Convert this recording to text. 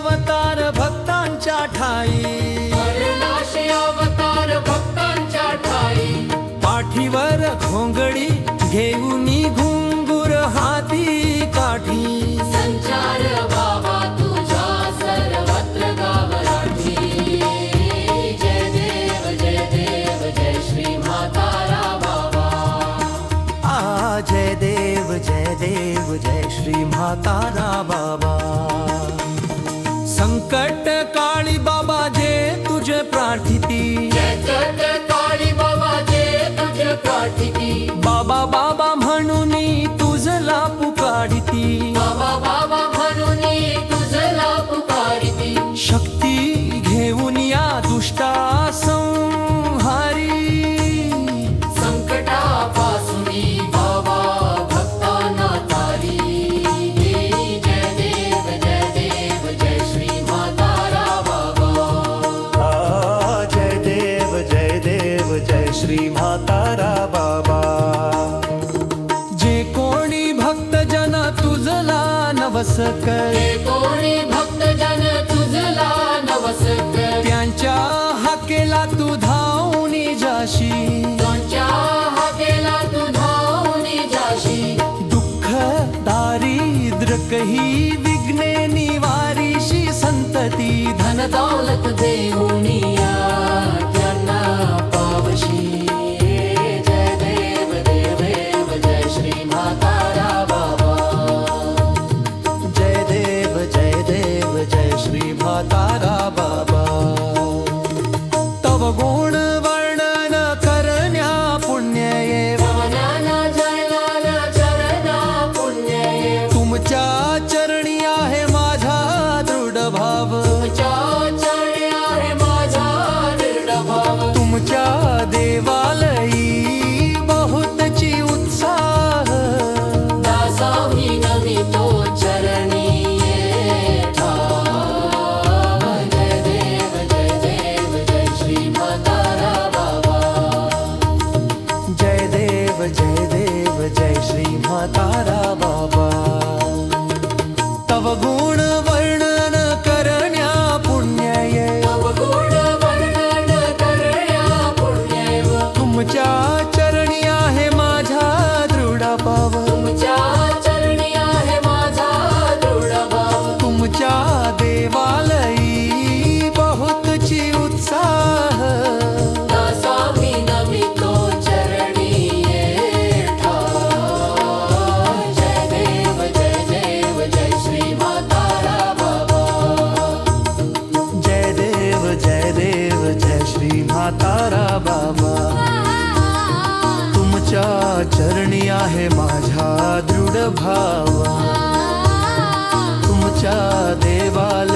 अवतार भक्तांच्या ठाई. अवतार भक्तांच्या ठाई. पाठीवर घोंगडी घेऊन घुंगूर हाती काठी. संचार बाबा तुझा सर्वत्र जय देव जय देव जय श्री मातारा बाबा. आ जय देव जय देव जय श्री मातारा बाबा. संकट काळी बाबा जे तुझे प्रार्थिती. काळी बाबा जे तुझे प्रार्थिती. बाबा सातारा बाबा. जे कोणी भक्तजना तुझला नवस करे. कोणी বিধাতারা বা श्री माता सातारा बाबा तुमच्या चरणी आहे माझा दृढ भावा. तुमच्या देवाला